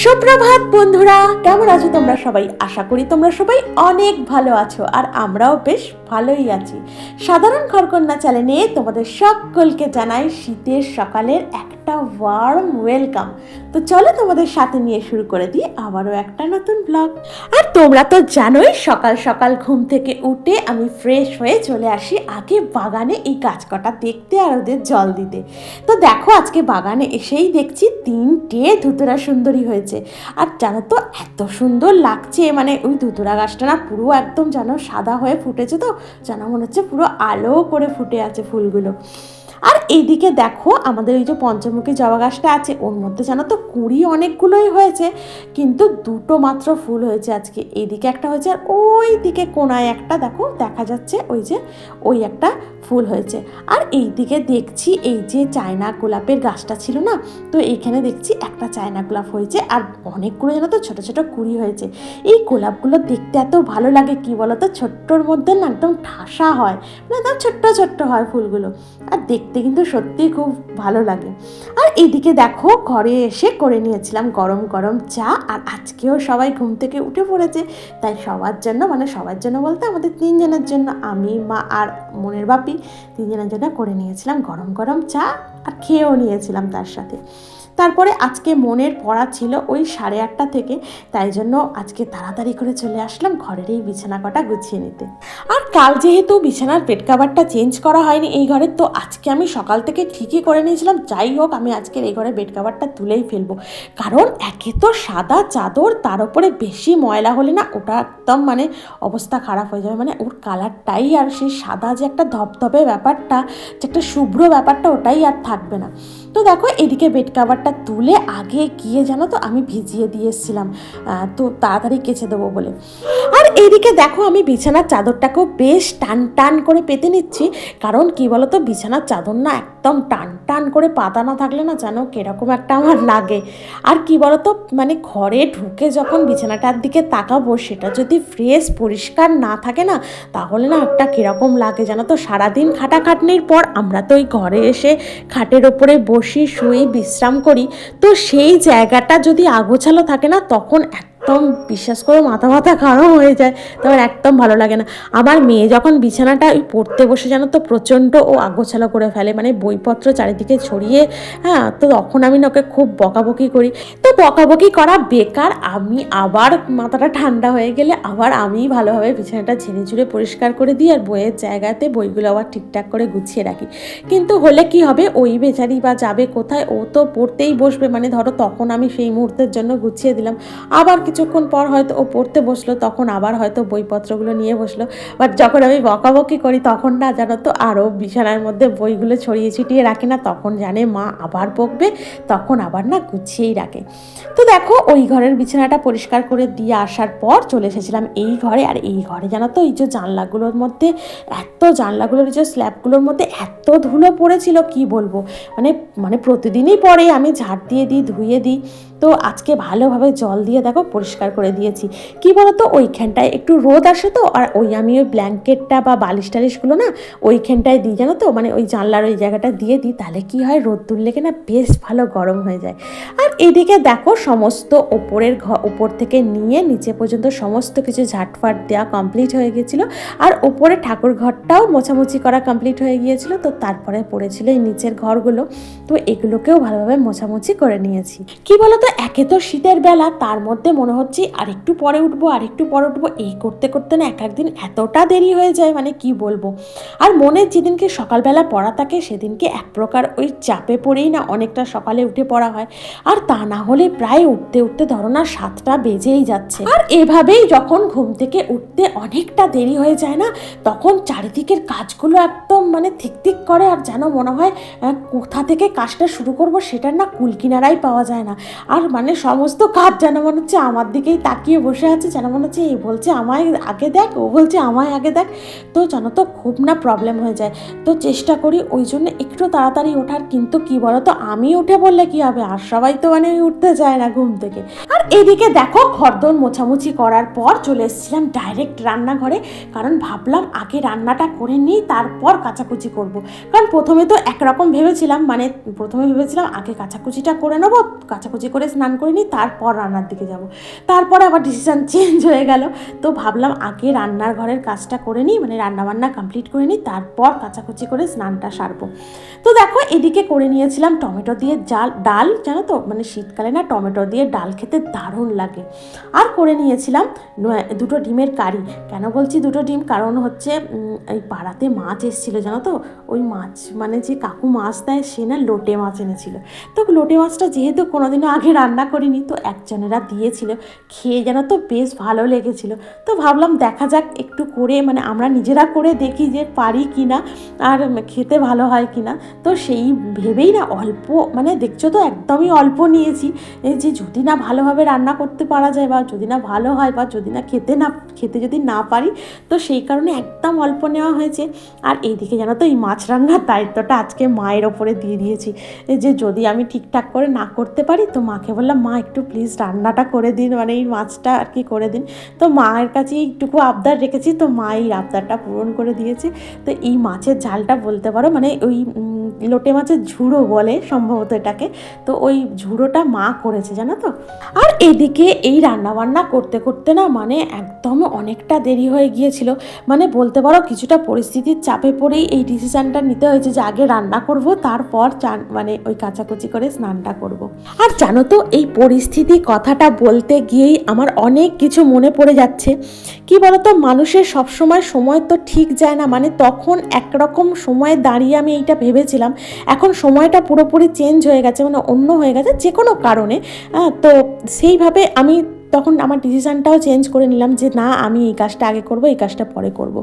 সুপ্রভাত বন্ধুরা, কেমন আছো তোমরা সবাই? আশা করি তোমরা সবাই অনেক ভালো আছো আর আমরাও বেশ ভালোই আছি। সাধারণ খরকন্যা চ্যানেলে তোমাদের সকলকে জানাই শীতের সকালের একটা ওয়ার্ম ওয়েলকাম তো চলো তোমাদের সাথে নিয়ে শুরু করে দিই আবারও একটা নতুন ব্লগ আর তোমরা তো জানোই সকাল সকাল ঘুম থেকে উঠে আমি ফ্রেশ হয়ে চলে আসি আগে বাগানে এই গাছ কটা দেখতে আর ওদের জল দিতে। তো দেখো আজকে বাগানে এসেই দেখছি তিনটে ধুতুরা সুন্দরী হয়েছে। আর জানো তো এত সুন্দর লাগছে মানে ওই ধুতুরা গাছটা না পুরো একদম যেন সাদা হয়ে ফুটেছে তো, যেন মনে হচ্ছে পুরো আলো করে ফুটে আছে ফুলগুলো। আর এইদিকে দেখো আমাদের ওই যে পঞ্চমুখী জবা গাছটা আছে, ওর মধ্যে জানো তো কুড়ি অনেকগুলোই হয়েছে, কিন্তু দুটো মাত্র ফুল হয়েছে আজকে। এইদিকে একটা হয়েছে আর ওই দিকে কোনায় একটা দেখো, দেখা যাচ্ছে ওই যে ওই একটা ফুল হয়েছে। আর এই দিকে দেখছি এই যে চায়না গোলাপের গাছটা ছিল না, তো এইখানে দেখছি একটা চায়না গোলাপ হয়েছে আর অনেকগুলো যেন তো ছোটো ছোটো কুড়ি হয়েছে। এই গোলাপগুলো দেখতে এত ভালো লাগে কি বলো তো? ছোট্টর মধ্যে না একদম ঠাসা হয় মানে একদম ছোট্ট ছোট্ট হয় ফুলগুলো। আর দেখতে কিন্তু সত্যিই খুব ভালো লাগে। আর এদিকে দেখো, ঘরে এসে করে নিয়েছিলাম গরম গরম চা, আর আজকেও সবাই ঘুম থেকে উঠে পড়েছে। তাই সবার জন্য মানে সবার জন্য বলতে আমাদের তিনজনের জন্য, আমি, মা আর মনের বাপি, তিনজনের জন্য করে নিয়েছিলাম গরম গরম চা, আর খেয়েও নিয়েছিলাম তার সাথে। তারপরে আজকে মনের পড়া ছিল ওই সাড়ে আটটা থেকে, তাই জন্য আজকে তাড়াতাড়ি করে চলে আসলাম ঘরের এই বিছানা কটা গুছিয়ে নিতে। আর কাল যেহেতু বিছানার বেড কাভারটা চেঞ্জ করা হয়নি এই ঘরের তো আজকে আমি সকাল থেকে ঠিকই করে নিয়েছিলাম। যাই হোক, আমি আজকের এই ঘরে বেড কাভারটা তুলেই ফেলব। কারণ একে তো সাদা চাদর, তার উপরে বেশি ময়লা হলে না ওটা একদম মানে অবস্থা খারাপ হয়ে যাবে। মানে ওর কালারটাই আর সেই সাদা যে একটা ধপধপে ব্যাপারটা, যে একটা শুভ্র ব্যাপারটা, ওটাই আর থাকবে না। তো দেখো, এদিকে বেড কাভারটা তুলে আগে গিয়ে জানো তো আমি ভিজিয়ে দিয়ে এসেছিলাম তো তাড়াতাড়ি কেচে দেবো বলে। এইদিকে দেখো আমি বিছানার চাদরটাকেও বেশ টান টান করে পেতে নিচ্ছি। কারণ কি বলতো? বিছানার চাদর না একদম টান টান করে পাতা না থাকলে না জানো কীরকম একটা আমার লাগে। আর কি বলতো? মানে ঘরে ঢুকে যখন বিছানাটার দিকে তাকাবো, সেটা যদি ফ্রেশ পরিষ্কার না থাকে না, তাহলে না একটা কীরকম লাগে জানো তো? সারাদিন খাটাখাটনির পর আমরা তো ওই ঘরে এসে খাটের ওপরে বসি শুয়ে বিশ্রাম করি। তো সেই জায়গাটা যদি আগোছালো থাকে না, তখন একদম বিশ্বাস করে মাথা মাথা খারাপ হয়ে যায় তখন একদম ভালো লাগে না। আমার মেয়ে যখন বিছানাটা ওই পড়তে বসে জানো তো প্রচণ্ড ও আগোছালো করে ফেলে মানে বইপত্র চারিদিকে ছড়িয়ে হ্যাঁ তো তখন আমি না ওকে খুব বকাবকি করি। তো বকাবকি করা বেকার, আমি আবার মাথাটা ঠান্ডা হয়ে গেলে আবার আমি ভালোভাবে বিছানাটা ঝেড়ে ঝুড়ে পরিষ্কার করে দিই আর বইয়ের জায়গাতে বইগুলো আবার ঠিকঠাক করে গুছিয়ে রাখি। কিন্তু হলে কি হবে? ওই বেচারি বা যাবে কোথায়? ও তো পড়তেই বসবে মানে ধরো তখন আমি সেই মুহূর্তের জন্য গুছিয়ে দিলাম। আবার কিছুক্ষণ পর হয়তো ও পড়তে বসল, তখন আবার হয়তো বইপত্রগুলো নিয়ে বসল। বাট যখন আমি বকাবকি করি, তখন না জানো তো আরও বিছানার মধ্যে বইগুলো ছড়িয়ে ছিটিয়ে রাখে না, তখন জানে মা আবার বকবে, তখন আবার না গুছিয়েই রাখে। তো দেখো, ওই ঘরের বিছানাটা পরিষ্কার করে দিয়ে আসার পর চলে এসেছিলাম এই ঘরে। আর এই ঘরে জানো তো, এই যে জানলাগুলোর মধ্যে, এত জানলাগুলোর যে স্ল্যাবগুলোর মধ্যে এত ধুলো পড়েছিল, কি বলব? মানে মানে প্রতিদিনই পরে আমি ঝাড় দিয়ে দিই, ধুয়ে দিই। তো আজকে ভালোভাবে জল দিয়ে দেখো পরিষ্কার করে দিয়েছি। কি বলতো? ওইখানটায় একটু রোদ আসে তো, আর ওই আমি ওই ব্ল্যাঙ্কেটটা বা বালিশ টালিশগুলো না ওইখানটায় দিই, জানো তো? মানে ওই জানলার ওই জায়গাটা দিয়ে দিই, তাহলে কি হয়? রোদ তুললে না বেশ ভালো গরম হয়ে যায়। আর এদিকে দেখো সমস্ত ওপরের ঘ, ওপর থেকে নিয়ে নিচে পর্যন্ত সমস্ত কিছু ঝাটফাট দেওয়া কমপ্লিট হয়ে গেছিল আর ওপরে ঠাকুর ঘরটাও মোছামুছি করা কমপ্লিট হয়ে গিয়েছিল, তো তারপরে পড়েছিল এই নিচের ঘরগুলো। তো এগুলোকেও ভালোভাবে মোছামুছি করে নিয়েছি। কি বলতো? একে তো শীতের বেলা, তার মধ্যে মনে হচ্ছে আর একটু পরে উঠবো আর একটু পরে উঠবো, এই করতে করতে না এক একদিন এতটা দেরি হয়ে যায় মানে কি বলব? আর মনের যেদিনকে সকালবেলা পড়া থাকে, সেদিনকে এক প্রকার ওই চাপে পড়েই না অনেকটা সকালে উঠে পড়া হয়। আর তা না হলে প্রায় উঠতে উঠতে ধরো না সাতটা বেজেই যাচ্ছে। আর এভাবেই যখন ঘুম থেকে উঠতে অনেকটা দেরি হয়ে যায় না, তখন চারিদিকের কাজগুলো একদম মানে ঠিক করে, আর যেন মনে হয় কোথা থেকে কাজটা শুরু করব সেটার না কুলকিনারাই পাওয়া যায় না। আর মানে সমস্ত কাজ যেন মনে হচ্ছে আমার দিকেই তাকিয়ে বসে আছে, যেন মনে হচ্ছে এই বলছে আমায় আগে দেখ, ও বলছে আমায় আগে দেখ। তো জানো তো খুব না প্রবলেম হয়ে যায়। তো চেষ্টা করি ওই জন্য একটু তাড়াতাড়ি ওঠার, কিন্তু কি বলো তো আমি উঠে বললে কি হবে? আর সবাই তো মানে উঠতে যায় না ঘুম থেকে। এদিকে দেখো ঘরদোর মোছামুছি করার পর চলে এসেছিলাম ডাইরেক্ট রান্নাঘরে, কারণ ভাবলাম আগে রান্নাটা করে নিই, তারপর কাচাকুচি করব। কারণ প্রথমে তো একরকম ভেবেছিলাম মানে প্রথমে ভেবেছিলাম আগে কাচাকুচিটা করে নেব, কাচাকুচি করে স্নান করে নিই, তারপর রান্নার দিকে যাব। তারপরে আবার ডিসিশান চেঞ্জ হয়ে গেল। তো ভাবলাম আগে রান্নার ঘরের কাজটা করে নিই মানে রান্নাবান্না কমপ্লিট করে নিই, তারপর কাচাকুচি করে স্নানটা সারবো। তো দেখো এদিকে করে নিয়েছিলাম টমেটো দিয়ে জাল, ডাল, জানো তো? মানে শীতকালে না টমেটো দিয়ে ডাল খেতে দারুণ লাগে। আর করে নিয়েছিলাম দুটো ডিমের কারি। কেন বলছি দুটো ডিম? কারণ হচ্ছে এই পাড়াতে মাছ এসেছিল, জানো তো? ওই মাছ মানে যে কাকু মাছ দেয়, সে না লোটে মাছ এনেছিল। তো লোটে মাছটা যেহেতু কোনোদিনও আগে রান্না করিনি, তো একজনেরা দিয়েছিল। খেয়ে যেন তো বেশ ভালো লেগেছিল। তো ভাবলাম দেখা যাক একটু করে মানে আমরা নিজেরা করে দেখি যে পারি কি না আর খেতে ভালো হয় কি না তো সেই ভেবেই না অল্প মানে দেখছ তো, একদমই অল্প নিয়েছি। যে যদি না ভালোভাবে রান্না করতে পারা যায় বা যদি না ভালো হয় বা যদি না খেতে না, খেতে যদি না পারি, তো সেই কারণে একদম অল্প নেওয়া হয়েছে। আর এইদিকে জানো তো এই মাছ রান্নার দায়িত্বটা আজকে মায়ের ওপরে দিয়ে দিয়েছি। যে যদি আমি ঠিকঠাক করে না করতে পারি, তো মাকে বললাম, মা, একটু প্লিজ রান্নাটা করে দিন। মানে এই মাছটা আর কি করে দিন। তো মায়ের কাছে এইটুকু আবদার রেখেছি, তো মা এই আবদারটা পূরণ করে দিয়েছে। তো এই মাছের ঝালটা বলতে পারো মানে ওই লোটে মাছের ঝুড়ো বলে সম্ভবত এটাকে। তো ওই ঝুড়োটা মা করেছে, জানো তো? আর এদিকে এই রান্নাবান্না করতে করতে না মানে একদম অনেকটা দেরি হয়ে গিয়েছিল। মানে বলতে পারো কিছুটা পরিস্থিতির চাপে পড়েই এই ডিসিশানটা নিতে হয়েছে যে আগে রান্না করব, তারপর চান মানে ওই কাচাকুচি করে স্নানটা করব। আর জানো তো, এই পরিস্থিতি কথাটা বলতে গিয়েই আমার অনেক কিছু মনে পড়ে যাচ্ছে। কি বলতো, মানুষের সবসময় সময় তো ঠিক যায় না মানে তখন একরকম সময়ে দাঁড়িয়ে আমি এইটা ভেবেছিলাম। এখন সময়টা পুরোপুরি চেঞ্জ হয়ে গেছে মানে অন্য হয়ে গেছে যে কোনো কারণে। তো সেইভাবে আমি তখন আমার ডিসিশানটাও চেঞ্জ করে নিলাম যে না, আমি এই কাজটা আগে করব, এই কাজটা পরে করব।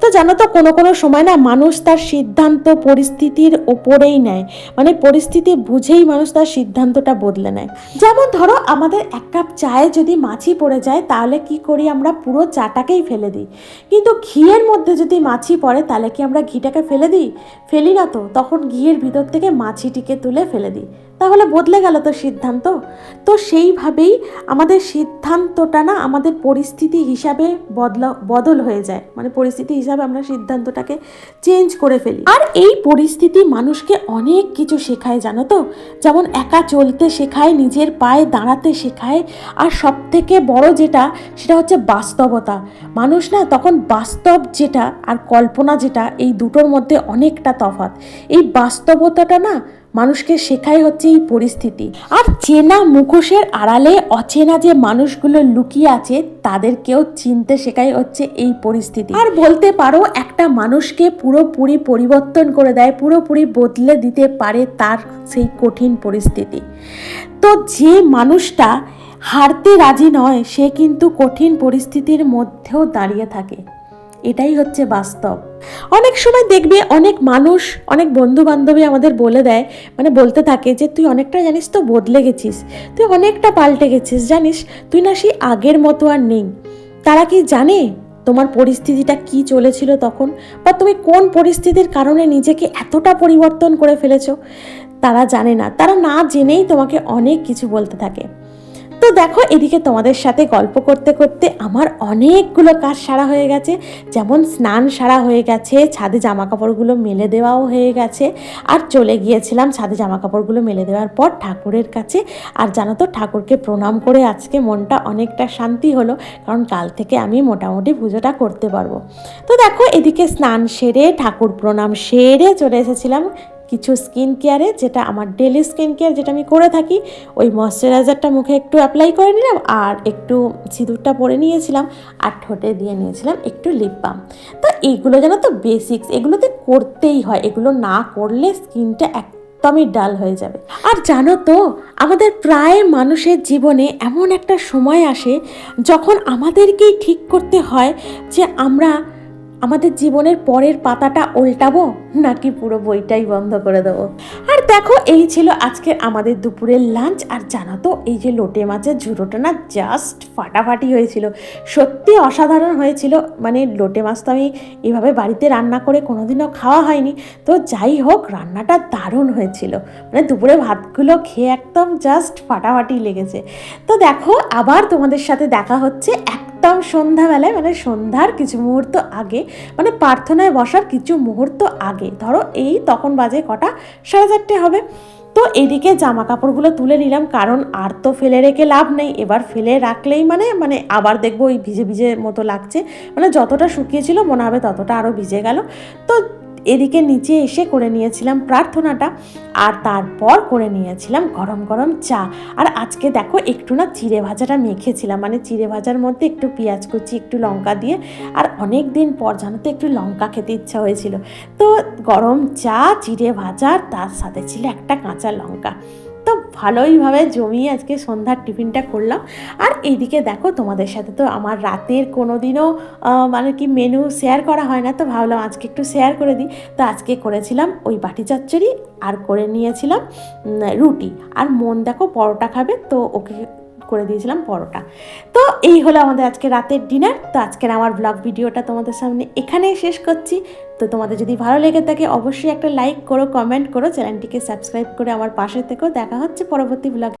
তো জানো তো, কোনো কোনো সময় না মানুষ তার সিদ্ধান্ত পরিস্থিতির ওপরেই নেয়। মানে পরিস্থিতি বুঝেই মানুষ তার সিদ্ধান্তটা বদলে নেয়। যেমন ধরো, আমাদের এক কাপ চায়ে যদি মাছি পড়ে যায়, তাহলে কি করি আমরা? পুরো চাটাকেই ফেলে দিই। কিন্তু ঘিয়ের মধ্যে যদি মাছি পড়ে, তাহলে কি আমরা ঘিটাকে ফেলে দিই? ফেলি না তো, তখন ঘিয়ের ভিতর থেকে মাছিটিকে তুলে ফেলে দিই। তাহলে বদলে গেল তো সিদ্ধান্ত। তো সেইভাবেই আমাদের সিদ্ধান্তটা না আমাদের পরিস্থিতি হিসাবে বদলা, বদল হয়ে যায়। মানে পরিস্থিতি হিসাবে আমরা সিদ্ধান্তটাকে চেঞ্জ করে ফেলি। আর এই পরিস্থিতি মানুষকে অনেক কিছু শেখায়, জানো তো? যেমন একা চলতে শেখায়, নিজের পায়ে দাঁড়াতে শেখায়, আর সব থেকে বড় যেটা, সেটা হচ্ছে বাস্তবতা। মানুষ না তখন বাস্তব যেটা আর কল্পনা যেটা, এই দুটোর মধ্যে অনেকটা তফাৎ। এই বাস্তবতাটা না মানুষকে শেখাই হচ্ছে এই পরিস্থিতি। আর চেনা মুখোশের আড়ালে অচেনা যে মানুষগুলো লুকিয়ে আছে, তাদেরকেও চিনতে শেখাই হচ্ছে এই পরিস্থিতি। আর বলতে পারো, একটা মানুষকে পুরোপুরি পরিবর্তন করে দেয়, পুরোপুরি বদলে দিতে পারে তার সেই কঠিন পরিস্থিতি। তো যে মানুষটা হারতে রাজি নয়, সে কিন্তু কঠিন পরিস্থিতির মধ্যেও দাঁড়িয়ে থাকে। এটাই হচ্ছে বাস্তব। অনেক সময় দেখবে অনেক মানুষ, অনেক বন্ধু বান্ধবী আমাদের বলে দেয় মানে বলতে থাকে যে, তুই অনেকটা জানিস তো বদলে গেছিস, তুই অনেকটা পাল্টে গেছিস, জানিস, তুই না সেই আগের মতো আর নেই। তারা কি জানে তোমার পরিস্থিতিটা কি চলেছিল তখন? বা তুমি কোন পরিস্থিতির কারণে নিজেকে এতটা পরিবর্তন করে ফেলেছো? তারা জানে না। তারা না জেনেই তোমাকে অনেক কিছু বলতে থাকে। তো দেখো, এদিকে তোমাদের সাথে গল্প করতে করতে আমার অনেকগুলো কাজ সারা হয়ে গেছে। যেমন স্নান সারা হয়ে গেছে, ছাদে জামা কাপড়গুলো মেলে দেওয়াও হয়ে গেছে। আর চলে গিয়েছিলাম ছাদে জামা কাপড়গুলো মেলে দেওয়ার পর ঠাকুরের কাছে। আর জানো তো, ঠাকুরকে প্রণাম করে আজকে মনটা অনেকটা শান্তি হলো, কারণ কাল থেকে আমি মোটামুটি পুজোটা করতে পারব। তো দেখো, এদিকে স্নান সেরে ঠাকুর প্রণাম সেরে চলে এসেছিলাম কিছু স্কিন কেয়ারে যেটা আমার ডেলি স্কিন কেয়ার যেটা আমি করে থাকি, ওই ময়শ্চারাইজারটা মুখে একটু অ্যাপ্লাই করে নিলাম আর একটু সিঁদুরটা পরে নিয়েছিলাম আর ঠোঁটে দিয়ে নিয়েছিলাম একটু লিপ বাম তো এইগুলো যেন তো বেসিক্স এগুলোতে করতেই হয়, এগুলো না করলে স্কিনটা এক একদমই ডাল হয়ে যাবে। আর জানো তো, আমাদের প্রায় মানুষের জীবনে এমন একটা সময় আসে যখন আমাদেরকেই ঠিক করতে হয় যে আমরা আমাদের জীবনের পরের পাতাটা উল্টাবো? নাকি পুরো বইটাই বন্ধ করে দেবো? আর দেখো, এই ছিল আজকে আমাদের দুপুরের লাঞ্চ আর জানো তো, এই যে লোটে মাছের ঝুড়োটা না জাস্ট ফাটাফাটি হয়েছিল। সত্যি অসাধারণ হয়েছিল। মানে লোটে মাছ তো আমি এভাবে বাড়িতে রান্না করে কোনোদিনও খাওয়া হয়নি। তো যাই হোক, রান্নাটা দারুণ হয়েছিল। মানে দুপুরে ভাতগুলো খেয়ে একদম জাস্ট ফাটাফাটি লেগেছে। তো দেখো, আবার তোমাদের সাথে দেখা হচ্ছে একদম সন্ধ্যাবেলায় মানে সন্ধ্যার কিছু মুহূর্ত আগে মানে প্রার্থনায় বসার কিছু মুহূর্ত আগে। ধরো এই তখন বাজে কটা? সাড়ে চারটে হবে। তো এদিকে জামা কাপড়গুলো তুলে নিলাম, কারণ আর তো ফেলে রেখে লাভ নেই। এবার ফেলে রাখলেই মানে মানে আবার দেখব ওই ভিজে ভিজে মতো লাগছে। মানে যতটা শুকিয়েছিল মনে হবে ততটা আরও ভিজে গেল। তো এদিকে নিচে এসে করে নিয়েছিলাম প্রার্থনাটা, আর তারপর করে নিয়েছিলাম গরম গরম চা। আর আজকে দেখো একটু না চিড়ে ভাজাটা মেখেছিলাম মানে চিড়ে ভাজার মধ্যে একটু পেঁয়াজ কুচি, একটু লঙ্কা দিয়ে, আর অনেক দিন পর জানো তো একটু লঙ্কা খেতে ইচ্ছা হয়েছিল। তো গরম চা, চিড়ে ভাজা তার সাথে ছিল একটা কাঁচা লঙ্কা। তো ভালোইভাবে জমিয়ে আজকে সন্ধ্যার টিফিনটা করলাম। আর এইদিকে দেখো তোমাদের সাথে তো আমার রাতের কোনো দিনও মানে কি মেনু শেয়ার করা হয় না, তো ভাবলাম আজকে একটু শেয়ার করে দিই। তো আজকে করেছিলাম ওই বাটি চচ্চড়ি আর করে নিয়েছিলাম রুটি। আর মন দেখো পরোটা খাবে, তো ওকে করে দিয়েছিলাম পরোটা। তো এই হলো আমাদের আজকে রাতের ডিনার তো আজকের আমার ব্লগ ভিডিওটা তোমাদের সামনে এখানেই শেষ করছি। তো তোমাদের যদি ভালো লেগে থাকে, অবশ্যই একটা লাইক করো কমেন্ট করো চ্যানেলটিকে সাবস্ক্রাইব করে আমার পাশে থেকেও দেখা হচ্ছে পরবর্তী ব্লগ